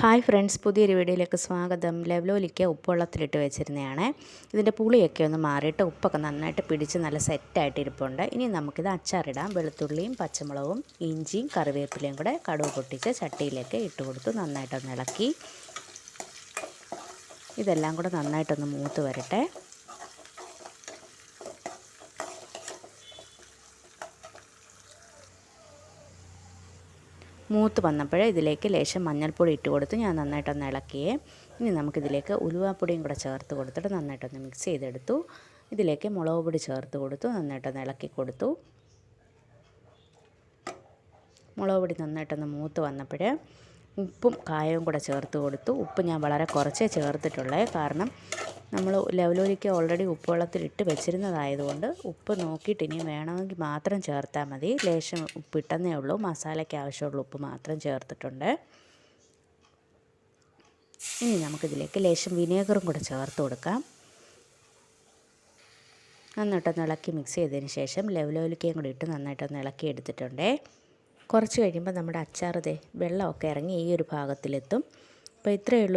Hi friends പുതിയൊരു വീഡിയോയിലേക്ക് സ്വാഗതം. ലെവലോലിക്ക ഉപ്പുവെള്ളത്തിലിട്ട് വെച്ചിരുന്നതാണ്. ഇതിന്റെ പുളിയൊക്കെ ഒന്ന് മാറിയിട്ട് ഉപ്പൊക്കെ നന്നായിട്ട് പിടിച്ച് നല്ല സെറ്റായിട്ട് ഇരിപ്പുണ്ട്. ഇനി നമുക്കിത് അച്ചാറിടാം. വെളുത്തുള്ളിയും പച്ചമുളകും ഇഞ്ചിയും കറിവേപ്പിലയും കൂടെ കടുവ് പൊട്ടിച്ച് ചട്ടിയിലേക്ക് ഇട്ട് കൊടുത്ത് നന്നായിട്ടൊന്ന് ഇളക്കി. ഇതെല്ലാം കൂടെ നന്നായിട്ടൊന്ന് മൂത്ത് വരട്ടെ. മൂത്ത് വന്നപ്പോൾ ഇതിലേക്ക് ലേശം മഞ്ഞൾപ്പൊടി ഇട്ട് കൊടുത്ത് ഞാൻ നന്നായിട്ടൊന്ന് ഇളക്കിയേ. ഇനി നമുക്കിതിലേക്ക് ഉലുവാപ്പൊടിയും കൂടെ ചേർത്ത് കൊടുത്തിട്ട് നന്നായിട്ടൊന്ന് മിക്സ് ചെയ്തെടുത്തു. ഇതിലേക്ക് മുളക് പൊടി ചേർത്ത് കൊടുത്തു നന്നായിട്ടൊന്ന് ഇളക്കി കൊടുത്തു. മുളക് പൊടി നന്നായിട്ടൊന്ന് മൂത്ത് വന്നപ്പോൾ ഉപ്പും കായവും കൂടെ ചേർത്ത് കൊടുത്തു. ഉപ്പ് ഞാൻ വളരെ കുറച്ചേ ചേർത്തിട്ടുള്ളേ. കാരണം നമ്മൾ ലവലോലിക്ക് ഓൾറെഡി ഉപ്പ് ഇട്ട് വെച്ചിരുന്നതായതുകൊണ്ട് ഉപ്പ് നോക്കിയിട്ട് ഇനി വേണമെങ്കിൽ മാത്രം ചേർത്താൽ മതി. ലേശം ഉപ്പിട്ടെന്നേ ഉള്ളൂ. മസാലയ്ക്ക് ആവശ്യമുള്ള ഉപ്പ് മാത്രം ചേർത്തിട്ടുണ്ട്. ഇനി നമുക്കിതിലേക്ക് ലേശം വിനേഗറും കൂടെ ചേർത്ത് കൊടുക്കാം. നന്നായിട്ടൊന്ന് ഇളക്കി മിക്സ് ചെയ്തതിന് ശേഷം ലെവലോലിക്കയും കൂടി ഇട്ട് നന്നായിട്ടൊന്ന് ഇളക്കി എടുത്തിട്ടുണ്ടേ. കുറച്ച് കഴിയുമ്പോൾ നമ്മുടെ അച്ചാർ ദേ വെള്ളമൊക്കെ ഇറങ്ങി ഈ ഒരു ഭാഗത്തിലെത്തും. അപ്പോൾ ഇത്രയേ ഉള്ളൂ.